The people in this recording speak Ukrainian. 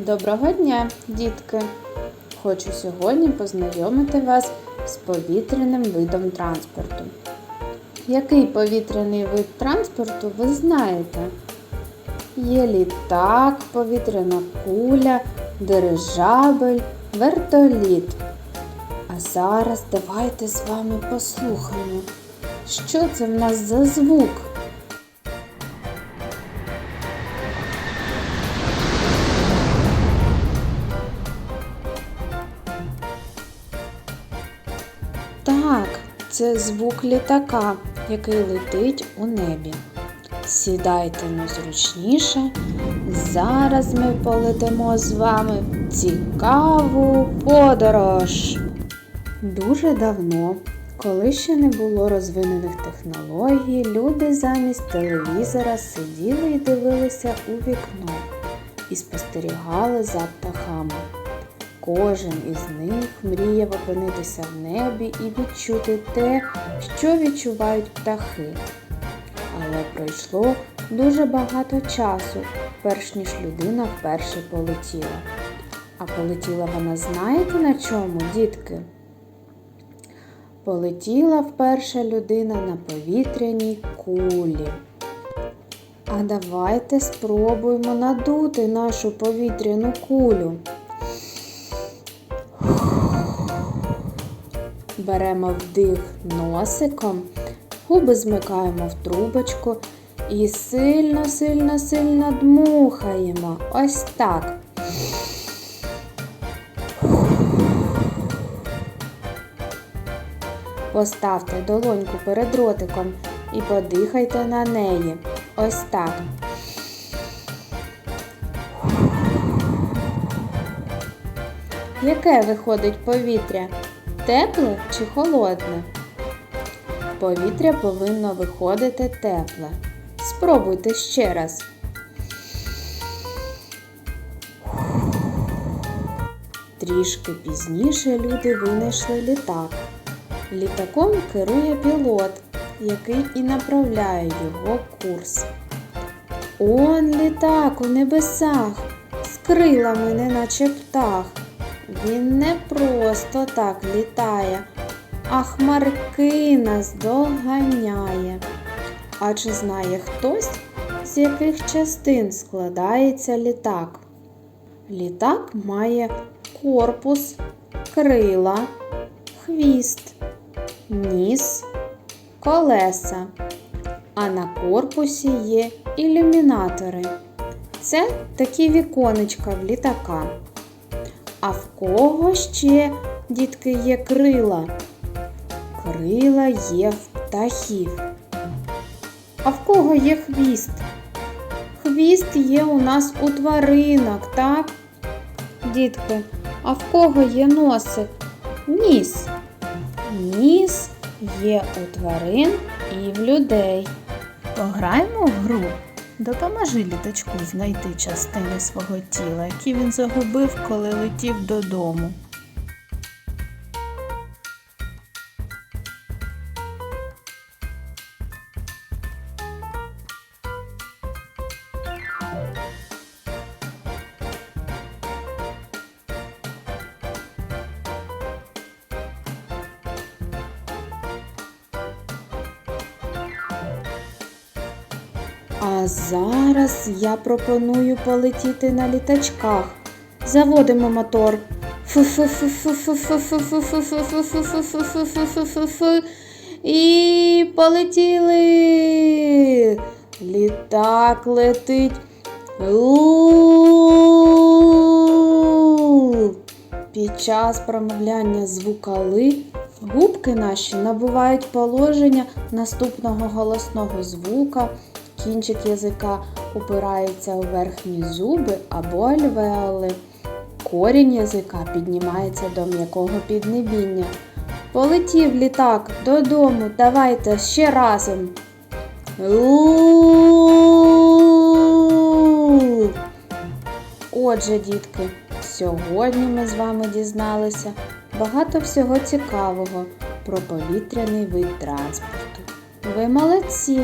Доброго дня, дітки! Хочу сьогодні познайомити вас з повітряним видом транспорту. Який повітряний вид транспорту ви знаєте? Є літак, повітряна куля, дирижабель, вертоліт. А зараз давайте з вами послухаємо, що це в нас за звук. Так, це звук літака, який летить у небі. Сідайте незручніше. Зараз ми полетимо з вами в цікаву подорож. Дуже давно, коли ще не було розвинених технологій, люди замість телевізора сиділи і дивилися у вікно і спостерігали за птахами. Кожен із них мріяв опинитися в небі і відчути те, що відчувають птахи. Але пройшло дуже багато часу, перш ніж людина вперше полетіла. А полетіла вона знаєте на чому, дітки? Полетіла вперше людина на повітряній кулі. А давайте спробуємо надути нашу повітряну кулю. Беремо вдих носиком, губи змикаємо в трубочку і сильно, сильно, сильно дмухаємо. Ось так. Поставте долоньку перед ротиком і подихайте на неї. Ось так. Яке виходить повітря? Тепле чи холодне? Повітря повинно виходити тепле. Спробуйте ще раз. Трішки пізніше люди винайшли літак. Літаком керує пілот, який і направляє його курс. Он літак у небесах, з крилами, неначе птах. Він не просто так літає, а хмарки нас доганяє. А чи знає хтось, з яких частин складається літак? Літак має корпус, крила, хвіст, ніс, колеса. А на корпусі є ілюмінатори. Це такі віконечка в літака. А в кого ще, дітки, є крила? Крила є в птахів. А в кого є хвіст? Хвіст є у нас у тваринок, так? Дітки, а в кого є носик? Ніс. Ніс є у тварин і в людей. Пограємо в гру. Допоможи літачку знайти частини свого тіла, які він загубив, коли летів додому. А зараз я пропоную полетіти на літачках. Заводимо мотор. І полетіли. Літак летить. Під час промовляння звука ли губки наші набувають положення наступного голосного звука. Кінчик язика упирається у верхні зуби або альвеоли. Корінь язика піднімається до м'якого піднебіння. Полетів літак додому. Давайте ще разом. Отже, дітки, сьогодні ми з вами дізналися багато всього цікавого про повітряний вид транспорту. Ви молодці!